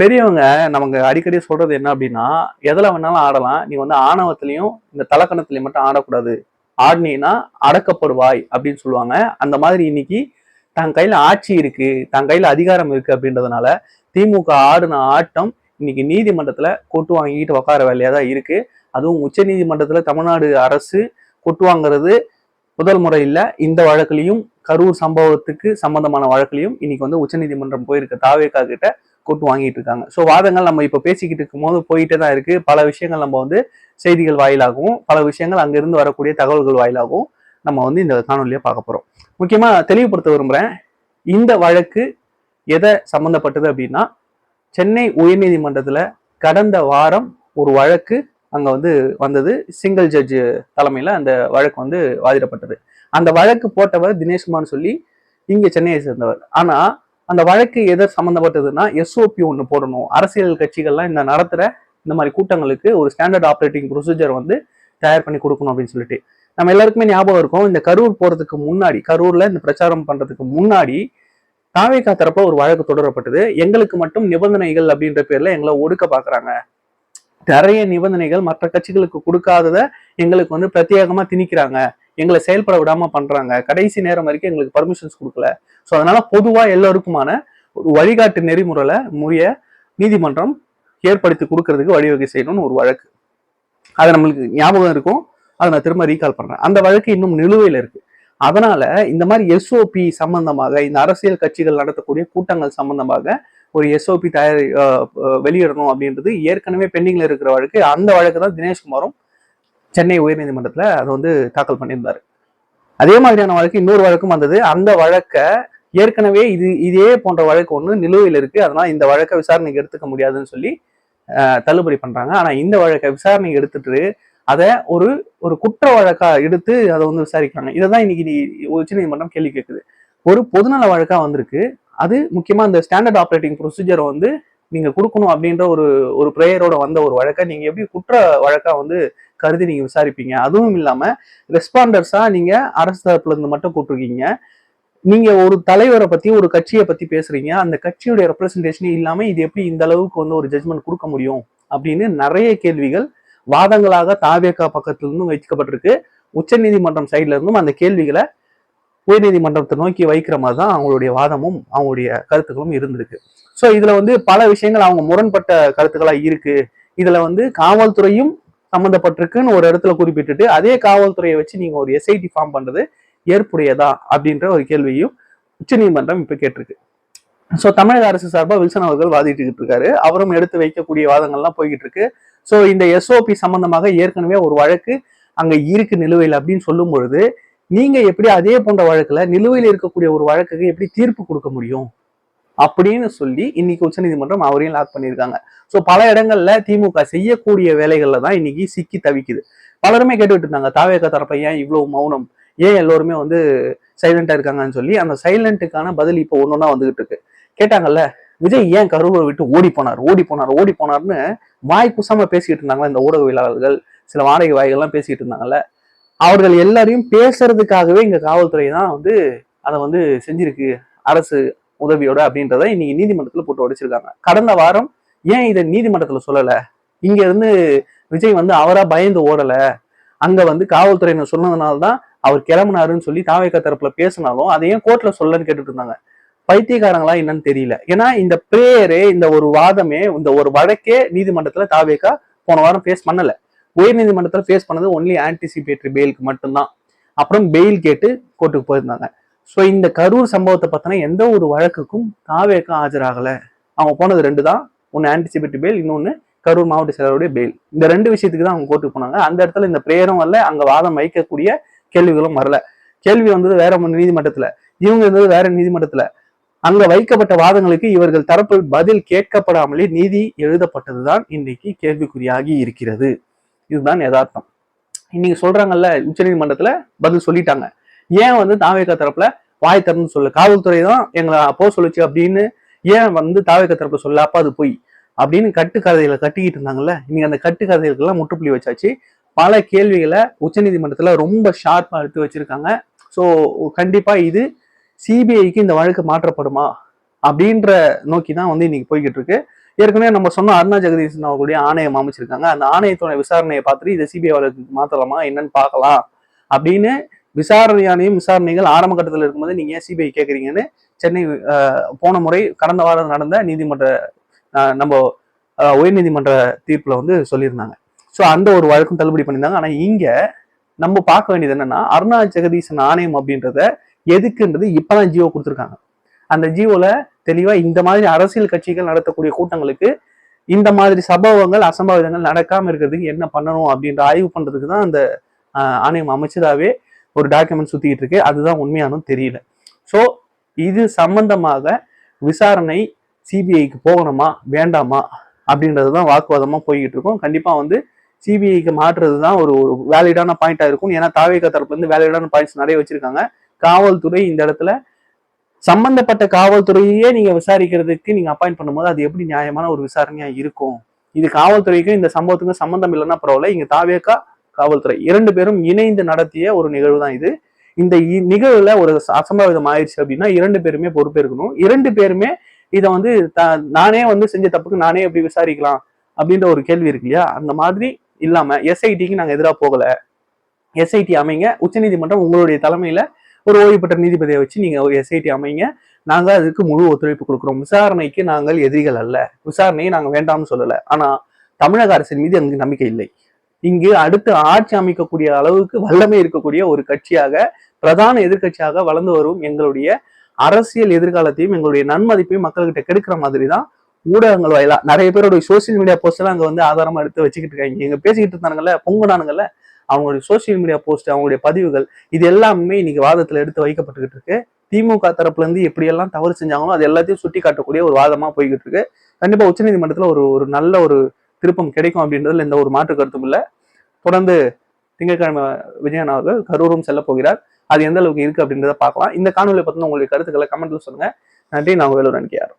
பெரியவங்க நமக்கு அடிக்கடி சொல்றது என்ன அப்படின்னா எதுல வேணாலும் ஆடலாம். நீ வந்து ஆணவத்திலையும் இந்த தலக்கணத்திலையும் மட்டும் ஆடக்கூடாது. ஆடினீன்னா அடக்கப்படுவாய் அப்படின்னு சொல்லுவாங்க. அந்த மாதிரி இன்னைக்கு தன் கையில ஆட்சி இருக்கு தன் கையில அதிகாரம் இருக்கு அப்படின்றதுனால திமுக ஆடின ஆட்டம் இன்னைக்கு நீதிமன்றத்துல கொட்டு வாங்கிட்டு உட்கார வேலையா தான் இருக்கு. அதுவும் உச்ச நீதிமன்றத்துல தமிழ்நாடு அரசு கொட்டு வாங்குறது முதல் முறை இல்லை. இந்த வழக்குலையும் கரூர் சம்பவத்துக்கு சம்பந்தமான வழக்குலையும் இன்னைக்கு வந்து உச்சநீதிமன்றம் போயிருக்க. தாவேக்கா கிட்ட கூட்டு வாங்கிட்டு இருக்காங்க ஸோ வாதங்கள் நம்ம இப்போ பேசிக்கிட்டு இருக்கும்போது போயிட்டே தான் இருக்கு. பல விஷயங்கள் நம்ம வந்து செய்திகள் வாயிலாகவும் பல விஷயங்கள் அங்கிருந்து வரக்கூடிய தகவல்கள் வாயிலாகவும் நம்ம வந்து இந்த காணொலியை பார்க்க போறோம். முக்கியமாக தெளிவுபடுத்த விரும்புகிறேன் இந்த வழக்கு எதை சம்மந்தப்பட்டது அப்படின்னா சென்னை உயர்நீதிமன்றத்தில் கடந்த வாரம் ஒரு வழக்கு அங்கே வந்து வந்தது. சிங்கிள் ஜட்ஜ் தலைமையில் அந்த வழக்கு வந்து வாதிடப்பட்டது. அந்த வழக்கு போட்டவர் தினேஷ்குமார்னு சொல்லி இங்கே சென்னையை சேர்ந்தவர். ஆனால் அந்த வழக்கு எதை சம்மந்தப்பட்டதுன்னா எஸ்ஓபி ஒன்று போடணும். அரசியல் கட்சிகள்லாம் இந்த நடத்துகிற இந்த மாதிரி கூட்டங்களுக்கு ஒரு ஸ்டாண்டர்ட் ஆப்ரேட்டிங் ப்ரொசீஜர் வந்து தயார் பண்ணி கொடுக்கணும் அப்படின்னு சொல்லிட்டு. நம்ம எல்லாருக்குமே ஞாபகம் இருக்கும் இந்த கரூர் போகிறதுக்கு முன்னாடி கரூரில் இந்த பிரச்சாரம் பண்ணுறதுக்கு முன்னாடி தாவேக்கா தரப்புல ஒரு வழக்கு தொடரப்பட்டது. எங்களுக்கு மட்டும் நிபந்தனைகள் அப்படின்ற பேர்ல எங்களை ஒடுக்க பாக்குறாங்க. நிறைய நிபந்தனைகள் மற்ற கட்சிகளுக்கு கொடுக்காததை எங்களுக்கு வந்து பிரத்யேகமா திணிக்கிறாங்க. எங்களை செயல்பட விடாம பண்றாங்க. கடைசி நேரம் வரைக்கும் எங்களுக்கு பர்மிஷன்ஸ் கொடுக்கல. ஸோ அதனால பொதுவா எல்லோருக்குமான ஒரு வழிகாட்டு நெறிமுறையில முறைய நீதிமன்றம் ஏற்படுத்தி கொடுக்கறதுக்கு வழிவகை செய்யணும்னு ஒரு வழக்கு. அது நம்மளுக்கு ஞாபகம் இருக்கும். அதை நான் திரும்ப ரீகால் பண்றேன். அந்த வழக்கு இன்னும் நிலுவையில் இருக்கு. அதனால இந்த மாதிரி எஸ்ஓபி சம்பந்தமாக இந்த அரசியல் கட்சிகள் நடத்தக்கூடிய கூட்டங்கள் சம்பந்தமாக ஒரு எஸ்ஓபி தயார் வெளியிடணும் அப்படின்றது ஏற்கனவே பெண்டிங்ல இருக்கிற வழக்கு. அந்த வழக்கு தான் தினேஷ்குமாரும் சென்னை உயர்நீதிமன்றத்தில் அதை வந்து தாக்கல் பண்ணியிருந்தார். அதே மாதிரியான வழக்கு இன்னொரு வழக்கும் வந்தது. அந்த வழக்கை ஏற்கனவே இது இதே போன்ற வழக்கு ஒன்று நிலுவையில் இருக்கு. அதனால இந்த வழக்கை விசாரணைக்கு எடுத்துக்க முடியாதுன்னு சொல்லி தள்ளுபடி பண்றாங்க. ஆனா இந்த வழக்கை விசாரணைக்கு எடுத்துட்டு அதை ஒரு ஒரு குற்ற வழக்கா எடுத்து அதை வந்து விசாரிக்கிறாங்க. இதை தான் இன்னைக்கு உச்சநீதிமன்றம் கேள்வி கேட்குது. ஒரு பொதுநல வழக்கா வந்திருக்கு. அது முக்கியமா இந்த ஸ்டாண்டர்ட் ஆப்ரேட்டிங் ப்ரொசீஜரை வந்து நீங்க கொடுக்கணும் அப்படின்ற ஒரு ஒரு ப்ரேயரோட வந்த ஒரு வழக்கை நீங்க எப்படி குற்ற வழக்கா வந்து கருதி நீங்க விசாரிப்பீங்க. அதுவும் இல்லாம ரெஸ்பாண்டர்ஸா நீங்க அரசு தரப்புல இருந்து மட்டும் கூப்பிட்டுருக்கீங்க. நீங்க ஒரு தலைவரை பத்தி ஒரு கட்சியை பத்தி பேசுறீங்க. அந்த கட்சியுடைய ரெப்ரஸன்டேஷனே இல்லாம இது எப்படி இந்த அளவுக்கு வந்து ஒரு ஜட்மெண்ட் கொடுக்க முடியும்? அப்படின்னு நிறைய கேள்விகள் வாதங்களாக தாவேக்கா பக்கத்துல இருந்தும் வைக்கப்பட்டிருக்கு. உச்சநீதிமன்றம் சைட்ல இருந்தும் அந்த கேள்விகளை உயர்நீதிமன்றத்தை நோக்கி வைக்கிற மாதிரி தான் அவங்களுடைய வாதமும் அவங்களுடைய கருத்துக்களும் இருந்திருக்கு. ஸோ இதுல வந்து பல விஷயங்கள் அவங்க முரண்பட்ட கருத்துக்களா இருக்கு. இதுல வந்து காவல்துறையும் சம்மந்தப்பட்டிருக்குன்னு ஒரு இடத்துல குறிப்பிட்டுட்டு அதே காவல்துறையை வச்சு நீங்க ஒரு எஸ்ஐடி ஃபார்ம் பண்றது ஏற்புடையதா அப்படின்ற ஒரு கேள்வியும் உச்சநீதிமன்றம் இப்ப கேட்டிருக்கு. ஸோ தமிழக அரசு சார்பாக வில்சன் அவர்கள் வாதிட்டுக்கிட்டு இருக்காரு. அவரும் எடுத்து வைக்கக்கூடிய வாதங்கள்லாம் போய்கிட்டு இருக்கு ஸோ இந்த எஸ்ஓபி சம்பந்தமாக ஏற்கனவே ஒரு வழக்கு அங்கே இருக்கு நிலுவையில் அப்படின்னு சொல்லும் பொழுது நீங்க எப்படி அதே போன்ற வழக்குல நிலுவையில் இருக்கக்கூடிய ஒரு வழக்குக்கு எப்படி தீர்ப்பு கொடுக்க முடியும்? அப்படின்னு சொல்லி இன்னைக்கு உச்சநீதிமன்றம் அவரையும் லாக் பண்ணியிருக்காங்க. ஸோ பல இடங்கள்ல திமுக செய்யக்கூடிய வேலைகள்ல தான் இன்னைக்கு சிக்கி தவிக்குது. பலருமே கேட்டுக்கிட்டு இருந்தாங்க தாவேக தரப்ப ஏன் இவ்வளவு மௌனம்? ஏன் எல்லோருமே வந்து சைலண்டா இருக்காங்கன்னு சொல்லி அந்த சைலண்ட்டுக்கான பதில் இப்போ ஒன்னொன்னா வந்துகிட்டு இருக்கு. கேட்டாங்கல்ல விஜய் ஏன் கரூரை விட்டு ஓடி போனார் ஓடி போனார் ஓடி போனார்னு வாய் குசாம பேசிக்கிட்டு இருந்தாங்களா இந்த ஊடகவியலாளர்கள் சில வாடகை வாய்கள்லாம் பேசிக்கிட்டு இருந்தாங்கல்ல அவர்கள் எல்லாரையும் பேசுறதுக்காகவே இங்க காவல்துறை தான் வந்து அதை வந்து செஞ்சிருக்கு. அரசு உதவியோட அப்படின்றத இன்னைக்கு நீதிமன்றத்தில் போட்டு உடைச்சிருக்காங்க. கடந்த வாரம் ஏன் இதை நீதிமன்றத்தில் சொல்லலை? இங்க இருந்து விஜய் வந்து அவரா பயந்து ஓடல. அங்க வந்து காவல்துறையினர் சொன்னதுனால தான் அவர் கிளம்புனாருன்னு சொல்லி தாவேக்கா தரப்புல பேசினாலும் அதை ஏன் கோர்ட்ல சொல்லன்னு கேட்டுட்டு இருந்தாங்க. பைத்தியக்காரங்களா என்னன்னு தெரியல. ஏன்னா இந்த பிரேயரே இந்த ஒரு வாதமே இந்த ஒரு வழக்கே நீதிமன்றத்துல தாவேக்கா போன வாரம் ஃபேஸ் பண்ணல. உயர் நீதிமன்றத்துல ஃபேஸ் பண்ணது ஒன்லி ஆன்டிசிபேட்டரி பெயிலுக்கு மட்டும்தான். அப்புறம் பெயில் கேட்டு கோர்ட்டுக்கு போயிருந்தாங்க. ஸோ இந்த கரூர் சம்பவத்தை பத்தின எந்த ஒரு வழக்குக்கும் தாவேக்கா ஆஜராகலை. அவங்க போனது ரெண்டு தான் ஒன்று ஆன்டிசிபேட்டரி பெயில் இன்னொன்று கரூர் மாவட்ட செயலருடைய பெயில் இந்த ரெண்டு விஷயத்துக்கு தான் அவங்க கோர்ட்டுக்கு போனாங்க. அந்த இடத்துல இந்த பிரேயரும் வரல. அங்க வாதம் வைக்கக்கூடிய கேள்விகளும் வரல. கேள்வி வந்தது வேற நீதிமன்றத்தில் நீதிமன்றத்துல. இவங்க இருந்தது வேற நீதிமன்றத்துல. அங்க வைக்கப்பட்ட வாதங்களுக்கு இவர்கள் தரப்பு பதில் கேட்கப்படாமலே நீதி எழுதப்பட்டதுதான் இன்னைக்கு கேள்விக்குறியாகி இருக்கிறது. இதுதான் யதார்த்தம். இன்னைக்கு சொல்றாங்கல்ல உச்சநீதிமன்றத்தில் பதில் சொல்லிட்டாங்க. ஏன் வந்து தாவேக தரப்புல வாய் திறந்து சொல்லு? காவல்துறை தான் எங்களை அப்போ சொல்லுச்சு அப்படின்னு ஏன் வந்து தாவேக தரப்புல சொல்ல அப்ப அது போய். அப்படின்னு கட்டுக்கதைகளை கட்டிக்கிட்டு இருந்தாங்கல்ல? இன்னைக்கு அந்த கட்டுக்கதைகளுக்கெல்லாம் முற்றுப்புள்ளி வச்சாச்சு. பல கேள்விகளை உச்சநீதிமன்றத்தில் ரொம்ப ஷார்ப்பாக எடுத்து வச்சிருக்காங்க. ஸோ கண்டிப்பாக இது சிபிஐக்கு இந்த வழக்கு மாற்றப்படுமா? அப்படின்ற நோக்கி தான் வந்து இன்னைக்கு போய்கிட்டு இருக்கு. ஏற்கனவே நம்ம சொன்ன அருணா ஜெகதீசன் அவர்களுடைய ஆணையம் அமைச்சிருக்காங்க. அந்த ஆணையத்தோட விசாரணையை பார்த்துட்டு இதை சிபிஐ வழக்கு மாத்தலாமா? என்னன்னு பார்க்கலாம். அப்படின்னு விசாரணையானையும் விசாரணைகள் ஆரம்ப கட்டத்தில் இருக்கும்போது நீங்கள் ஏன் சிபிஐ கேட்குறீங்கன்னு சென்னை போன முறை கடந்த வாரம் நடந்த நீதிமன்ற நம்ம உயர்நீதிமன்ற தீர்ப்பில் வந்து சொல்லியிருந்தாங்க. ஸோ அந்த ஒரு வழக்கும் தள்ளுபடி பண்ணியிருந்தாங்க. ஆனால் இங்கே நம்ம பார்க்க வேண்டியது என்னன்னா அருணா ஜெகதீசன் ஆணையம் அப்படின்றத எதுக்குன்றது இப்பதான் ஜியோ கொடுத்துருக்காங்க. அந்த ஜியோல தெளிவா இந்த மாதிரி அரசியல் கட்சிகள் நடத்தக்கூடிய கூட்டங்களுக்கு இந்த மாதிரி சம்பவங்கள் அசம்பாவிதங்கள் நடக்காம இருக்கிறதுக்கு என்ன பண்ணணும் அப்படின்ற ஆய்வு பண்றதுக்கு தான் அந்த ஆணையம் அமைச்சதாவே ஒரு டாக்குமெண்ட் சுத்திக்கிட்டு இருக்கு. அதுதான் உண்மையானும் தெரியல. ஸோ இது சம்பந்தமாக விசாரணை சிபிஐக்கு போகணுமா வேண்டாமா அப்படின்றது தான் வாக்குவாதமாக போய்கிட்டு இருக்கும். கண்டிப்பாக வந்து சிபிஐக்கு மாற்றுறது தான் ஒரு ஒரு வேலிடான பாயிண்டாக இருக்கும். ஏன்னா தாவேக தரப்புலேருந்து வேலிடான பாயிண்ட்ஸ் நிறைய வச்சிருக்காங்க. காவல்துறை இந்த இடத்துல சம்பந்தப்பட்ட காவல்துறையே நீங்க விசாரிக்கிறதுக்கு நீங்க அப்பாயிண்ட் பண்ணும்போது அது எப்படி நியாயமான ஒரு விசாரணையா இருக்கும்? இது காவல்துறைக்கும் இந்த சம்பவத்துக்கும் சம்பந்தம் இல்லைன்னா பரவாயில்ல. இங்க தாவேக்கா காவல்துறை. இரண்டு பேரும் இணைந்து நடத்திய ஒரு நிகழ்வு தான் இது. இந்த இ- நிகழ்வுல ஒரு அசம்பாவிதம் ஆயிடுச்சு அப்படின்னா இரண்டு பேருமே பொறுப்பேற்கணும். இரண்டு பேருமே இதை வந்து நானே வந்து செஞ்ச தப்புக்கு நானே எப்படி விசாரிக்கலாம் அப்படின்ற ஒரு கேள்வி இருக்கு இல்லையா? அந்த மாதிரி இல்லாம எஸ்ஐடிக்கு நாங்க எதிராக போகல. எஸ்ஐடி அமைங்க. உச்சநீதிமன்றம் உங்களுடைய தலைமையில ஒரு ஓய்வு பெற்ற நீதிபதியை வச்சு நீங்க ஒரு எஸ்ஐடி அமைங்க. நாங்க அதுக்கு முழு ஒத்துழைப்பு கொடுக்குறோம். விசாரணைக்கு நாங்கள் எதிரிகள் அல்ல. விசாரணையை நாங்க வேண்டாம்னு சொல்லல. ஆனா தமிழக அரசின் மீது எங்களுக்கு நம்பிக்கை இல்லை. இங்கு அடுத்து ஆட்சி அமைக்கக்கூடிய அளவுக்கு வல்லமை இருக்கக்கூடிய ஒரு கட்சியாக பிரதான எதிர்க்கட்சியாக வளர்ந்து வரும் எங்களுடைய அரசியல் எதிர்காலத்தையும் எங்களுடைய நன்மதிப்பையும் மக்கள்கிட்ட கெடுக்கிற மாதிரி தான் ஊடகங்கள் வாயிலா நிறைய பேருடைய சோசியல் மீடியா போஸ்ட் எல்லாம் அங்கே வந்து ஆதாரமா எடுத்து வச்சுக்கிட்டு இருக்காங்க. இங்க பேசிக்கிட்டு இருந்தாங்கல்ல பொங்குனானுங்கல்ல அவங்களுடைய சோசியல் மீடியா போஸ்ட் அவங்களுடைய பதிவுகள் இது எல்லாமே இன்னைக்கு வாதத்துல எடுத்து வைக்கப்பட்டுக்கிட்டு இருக்கு. திமுக தரப்புல இருந்து எப்படியெல்லாம் தவறு செஞ்சாங்களோ அது எல்லாத்தையும் சுட்டி காட்டக்கூடிய ஒரு வாதமா போய்கிட்டு இருக்கு. கண்டிப்பா உச்சநீதிமன்றத்துல ஒரு ஒரு நல்ல ஒரு திருப்பம் கிடைக்கும் அப்படின்றதுல எந்த ஒரு மாற்று கருத்தும் இல்லை. தொடர்ந்து திங்கட்கிழமை விஜயன் அவர்கள் கரூரும் செல்ல போகிறார். அது எந்த அளவுக்கு இருக்கு அப்படின்றத பார்க்கலாம். இந்த காணொலியை பத்தின உங்களுடைய கருத்துக்களை கமெண்ட்ல சொல்லுங்க. நன்றி. நான் வேலூர் அன்கியார்